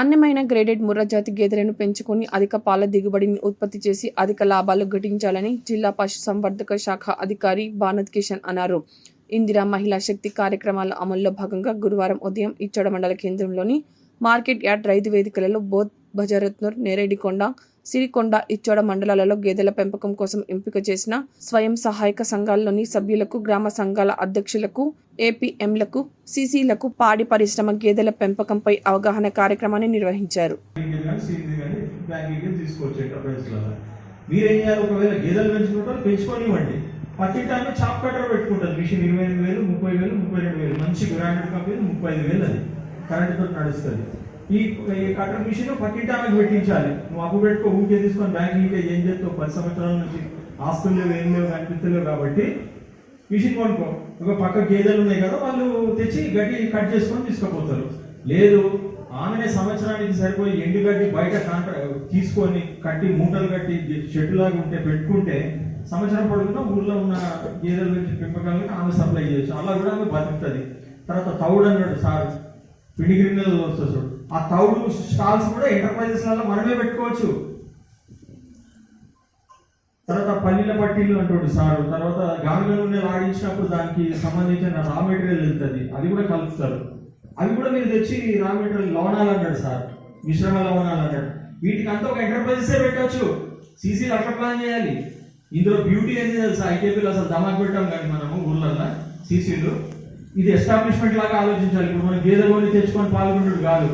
నాణ్యమైన గ్రేడెడ్ ముర్రా జాతి గేదెలను పెంచుకొని అధిక పాల దిగుబడిని ఉత్పత్తి చేసి అధిక లాభాలు ఘటించాలని జిల్లా పశుసంవర్ధక శాఖ అధికారి భానత్ కిషన్ అన్నారు. ఇందిరా మహిళా శక్తి కార్యక్రమాల అమల్లో భాగంగా గురువారం ఉదయం ఇచ్చోడ మండల కేంద్రంలోని మార్కెట్ యార్డ్ రైతు వేదికలలో బోధ్ భజరత్నూర్ నేరేడికొండ సిరికొండ ఇచ్చోడ మండలాలలో గేదెల పెంపకం కోసం ఎంపిక చేసిన స్వయం సహాయక సంఘాల్లోని సభ్యులకు గ్రామ సంఘాల అధ్యక్షులకు ఏపీఎంలకు సీసీలకు పాడి పరిశ్రమ గేదెల పెంపకంపై అవగాహన కార్యక్రమాన్ని నిర్వహించారు. మీరేం చేయాలి ఒకవేళ గేదెలు పెంచుకుంటారు పెంచుకోనివ్వండి ప్రతి టైం చాప్ కట్టర్ పెట్టుకుంటారు మిషన్ ఇరవై ఐదు వేలు ముప్పై వేలు ముప్పై రెండు వేలు మంచి బ్రాండెడ్ కంపెనీ ముప్పై ఐదు వేలు అది కరెంట్తో నడుస్తుంది ఈ కట్టర్ మిషన్ ప్రతి టైంకి పెట్టించాలి నువ్వు అప్పు పెట్టుకో ఊకే తీసుకొని బ్యాంక్ బ్యాంకింగ్ ఏం చేస్తావు పది సంవత్సరాల నుంచి ఆస్తులు లేవు ఏం లేవు కనిపించలేవు కాబట్టి మిషన్ కొనుక్కో. ఒక పక్క గేదెలు ఉన్నాయి కదా వాళ్ళు తెచ్చి గడ్డి కట్ చేసుకొని తీసుకుపోతారు. లేదు ఆమెనే సంవత్సరానికి సరిపోయి ఎండు గడ్డి బయట తీసుకొని కట్టి మూటలు కట్టి షెడ్ లాగా ఉంటే పెట్టుకుంటే సంవత్సరం పొడుగునా ఊళ్ళో ఉన్న గేదెల నుంచి పెంపకాలను ఆమె సప్లై చేయొచ్చు. అలా కూడా ఆమె బతుకుతుంది. తర్వాత తౌడు అన్నాడు సార్. పిడిగిరి మీద వస్తుంది చూడు. ఆ తౌడు స్టాల్స్ కూడా ఎంటర్ప్రైజెస్ మనమే పెట్టుకోవచ్చు. తర్వాత పల్లీల పట్టీలు అంటాడు సారు. తర్వాత గానుగ నూనె ఆడించినప్పుడు దానికి సంబంధించిన రా మెటీరియల్ వెళ్తుంది అది కూడా కలుపుతారు. అవి కూడా మీరు తెచ్చి రా మెటీరియల్ లవణాలు అన్నాడు సార్. మిశ్రమ లవణాలు అన్నాడు వీటికి అంతా ఒక ఎంటర్ప్రైజెసే పెట్టవచ్చు సీసీలు అట్లా ప్లాన్ చేయాలి. ఇందులో బ్యూటీ ఏంది తెలుసా? ఐకేపీలో అసలు దమాక్ పెట్టాం కానీ మనము ఊర్లల్లో సీసీలు. ఇది ఎస్టాబ్లిష్మెంట్ లాగా ఆలోచించాలి. ఇప్పుడు మనం గేదె కొని తెచ్చుకొని పాల్గొనడు కాదు.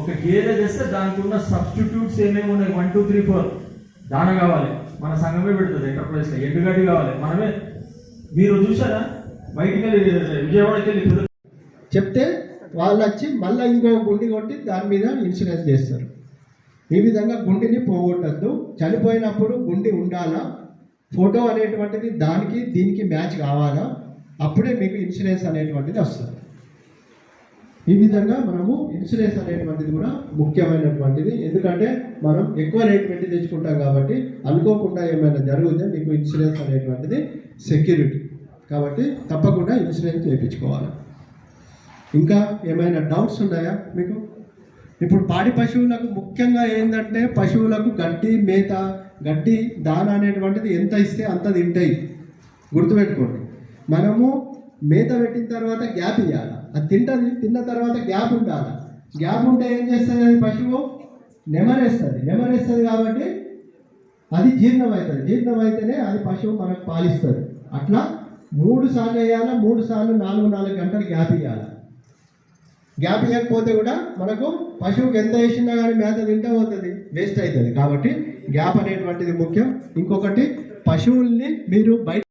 ఒక గేదె తెస్తే దానికి ఉన్న సబ్స్టిట్యూట్స్ ఏమేమి ఉన్నాయి? వన్ టూ త్రీ ఫోర్ దాన కావాలి. మన సంఘమే పెడుతుంది ఎంటర్ప్రైజ్ ఎండుగడ్డి కావాలి. మనమే. మీరు చూసారా బయటికి వెళ్ళి విజయవాడకి వెళ్ళి చెప్తే వాళ్ళు వచ్చి మళ్ళీ ఇంకో గుండి కొట్టి దాని మీద ఇన్సూరెన్స్ చేస్తారు. ఈ విధంగా గుండిని పోగొట్టద్దు. చనిపోయినప్పుడు గుండి ఉండాలా? ఫోటో అనేటువంటిది దానికి దీనికి మ్యాచ్ కావాలా? అప్పుడే మీకు ఇన్సూరెన్స్ అనేటువంటిది వస్తుంది. ఈ విధంగా మనము ఇన్సూరెన్స్ అనేటువంటిది కూడా ముఖ్యమైనటువంటిది. ఎందుకంటే మనం ఎక్కువ రేట్ పెట్టి తెచ్చుకుంటాం కాబట్టి అనుకోకుండా ఏమైనా జరిగితే మీకు ఇన్సూరెన్స్ అనేటువంటిది సెక్యూరిటీ. కాబట్టి తప్పకుండా ఇన్సూరెన్స్ చేయించుకోవాలి. ఇంకా ఏమైనా డౌట్స్ ఉన్నాయా మీకు? ఇప్పుడు పాడి పశువులకు ముఖ్యంగా ఏంటంటే పశువులకు గడ్డి మేత గడ్డి దాన అనేటువంటిది ఎంత ఇస్తే అంత తింటాయి. గుర్తుపెట్టుకోండి. మనము మేత పెట్టిన తర్వాత గ్యాప్ ఇవ్వాలి అది తింటుంది తిన్న తర్వాత గ్యాప్ ఉండాలి. గ్యాప్ ఉంటే ఏం చేస్తుంది అది పశువు? నెమరేస్తుంది. నెమరేస్తుంది కాబట్టి అది జీర్ణం అవుతుంది జీర్ణం అయితేనే అది పశువు మనకు పాలిస్తుంది. అట్లా మూడు సార్లు వేయాలా మూడు సార్లు నాలుగు నాలుగు గంటలు గ్యాప్ ఇవ్వాలి గ్యాప్ ఇవ్వకపోతే కూడా మనకు పశువుకి ఎంత వేసినా కానీ మేత తింటే పోతుంది వేస్ట్ అవుతుంది కాబట్టి గ్యాప్ అనేటువంటిది ముఖ్యం. ఇంకొకటి పశువుల్ని మీరు బయట